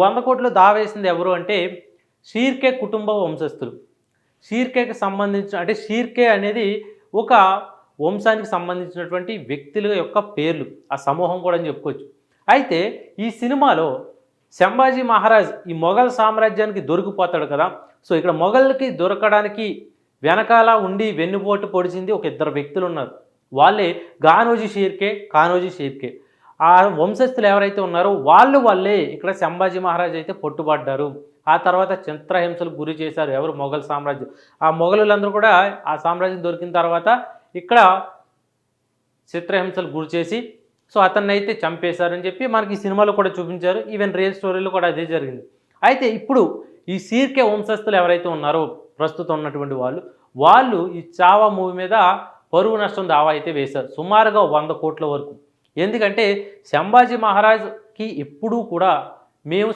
వంద కోట్లు దావేసింది ఎవరు అంటే షీర్కే కుటుంబ వంశస్థులు. షీర్కేకి సంబంధించిన అంటే షీర్కే అనేది ఒక వంశానికి సంబంధించినటువంటి వ్యక్తుల యొక్క పేర్లు ఆ సమూహం కూడా అని చెప్పుకోవచ్చు. అయితే ఈ సినిమాలో సంభాజీ మహారాజ్ ఈ మొఘల్ సామ్రాజ్యానికి దొరికిపోతాడు కదా. సో ఇక్కడ మొఘల్కి దొరకడానికి వెనకాల ఉండి వెన్నుపోటు పొడిచింది ఒక ఇద్దరు వ్యక్తులు ఉన్నారు. వాళ్ళే గానోజీ షీర్కే కానోజీ షీర్కే. ఆ వంశస్థులు ఎవరైతే ఉన్నారో వాళ్ళు వాళ్ళే ఇక్కడ సంభాజీ మహారాజ్ అయితే పట్టుబడ్డారు. ఆ తర్వాత చిత్రహింసలు గురి చేశారు ఎవరు? మొఘల్ సామ్రాజ్యం. ఆ మొఘలులందరూ కూడా ఆ సామ్రాజ్యం దొరికిన తర్వాత ఇక్కడ చిత్రహింసలు గురి చేసి సో అతన్ని అయితే చంపేశారని చెప్పి మనకి సినిమాలో కూడా చూపించారు. ఈవెన్ రియల్ స్టోరీలో కూడా అదే జరిగింది. అయితే ఇప్పుడు ఈ సీర్కే వంశస్థులు ఎవరైతే ఉన్నారో ప్రస్తుతం ఉన్నటువంటి వాళ్ళు వాళ్ళు ఈ చావా మూవీ మీద పరువు నష్టం దావా అయితే వేశారు. సుమారుగా వంద కోట్ల వరకు. ఎందుకంటే సంభాజీ మహారాజ్కి ఎప్పుడూ కూడా మేము